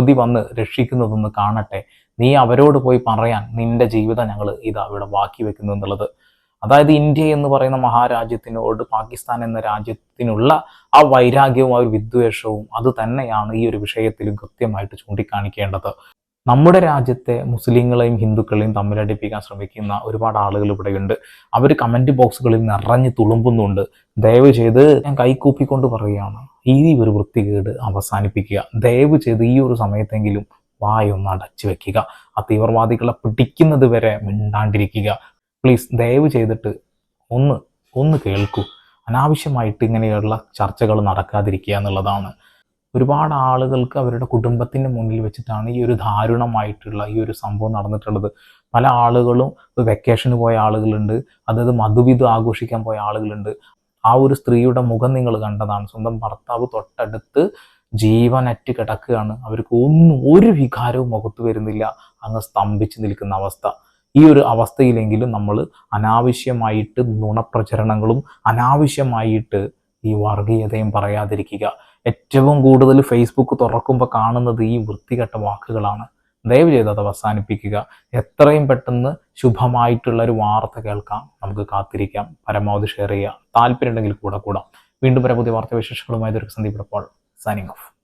മോദി വന്ന് രക്ഷിക്കുന്നതെന്ന് കാണട്ടെ. നീ അവരോട് പോയി പറയാൻ നിന്റെ ജീവിതം ഞങ്ങൾ ഇതാ ഇവിടെ ബാക്കി വെക്കുന്നു എന്നുള്ളത്. അതായത് ഇന്ത്യ എന്ന് പറയുന്ന മഹാരാജ്യത്തിനോട് പാകിസ്ഥാൻ എന്ന രാജ്യത്തിനുള്ള ആ വൈരാഗ്യവും ആ ഒരു വിദ്വേഷവും അത് തന്നെയാണ് ഈ ഒരു വിഷയത്തിലും കൃത്യമായിട്ട് ചൂണ്ടിക്കാണിക്കേണ്ടത്. നമ്മുടെ രാജ്യത്തെ മുസ്ലിങ്ങളെയും ഹിന്ദുക്കളെയും തമ്മിലടിപ്പിക്കാൻ ശ്രമിക്കുന്ന ഒരുപാട് ആളുകൾ ഇവിടെയുണ്ട് അവർ കമന്റ് ബോക്സുകളിൽ നിറഞ്ഞു തുളുമ്പുന്നുണ്ട്. ദയവ് ചെയ്ത് ഞാൻ കൈകൂപ്പിക്കൊണ്ട് പറയുകയാണ്. ഈ ഒരു വൃത്തികേട് അവസാനിപ്പിക്കുക. ദയവ് ചെയ്ത് ഈ ഒരു സമയത്തെങ്കിലും വായൊന്ന് അടച്ചു വെക്കുക. ആ തീവ്രവാദികളെ പിടിക്കുന്നത് വരെ മിണ്ടാണ്ടിരിക്കുക. പ്ലീസ് ദയവ് ചെയ്തിട്ട് ഒന്ന് ഒന്ന് കേൾക്കൂ. അനാവശ്യമായിട്ട് ഇങ്ങനെയുള്ള ചർച്ചകൾ നടക്കാതിരിക്കുക എന്നുള്ളതാണ്. ഒരുപാട് ആളുകൾക്ക് അവരുടെ കുടുംബത്തിന്റെ മുന്നിൽ വെച്ചിട്ടാണ് ഈ ഒരു ദാരുണമായിട്ടുള്ള ഈ ഒരു സംഭവം നടന്നിട്ടുള്ളത്. പല ആളുകളും വെക്കേഷന് പോയ ആളുകളുണ്ട്. അതായത് മധുവിധു ആഘോഷിക്കാൻ പോയ ആളുകളുണ്ട്. ആ ഒരു സ്ത്രീയുടെ മുഖം നിങ്ങൾ കണ്ടതാണ്. സ്വന്തം ഭർത്താവ് തൊട്ടടുത്ത് ജീവനറ്റ് കിടക്കുകയാണ്. അവർക്ക് ഒന്നും ഒരു വികാരവും മുഖത്ത് വരുന്നില്ല. അങ്ങ് സ്തംഭിച്ച് നിൽക്കുന്ന അവസ്ഥ. ഈ ഒരു അവസ്ഥയിലെങ്കിലും നമ്മൾ അനാവശ്യമായിട്ട് നുണപ്രചരണങ്ങളും അനാവശ്യമായിട്ട് ഈ വർഗീയതയും പറയാതിരിക്കുക. ഏറ്റവും കൂടുതൽ ഫേസ്ബുക്ക് തുറക്കുമ്പോൾ കാണുന്നത് ഈ വൃത്തികെട്ട വാക്കുകളാണ്. ദയവ് ചെയ്ത് അത് അവസാനിപ്പിക്കുക. എത്രയും പെട്ടെന്ന് ശുഭമായിട്ടുള്ള ഒരു വാർത്ത കേൾക്കാം. നമുക്ക് കാത്തിരിക്കാം. പരമാവധി ഷെയർ ചെയ്യുക. താല്പര്യമുണ്ടെങ്കിൽ കൂടെ കൂടാം. വീണ്ടും പരമാവധി വാർത്താ വിശേഷങ്ങളുമായി ദീർഘസന്ധി ഇപ്പോൾ സൈനിങ് ഓഫ്.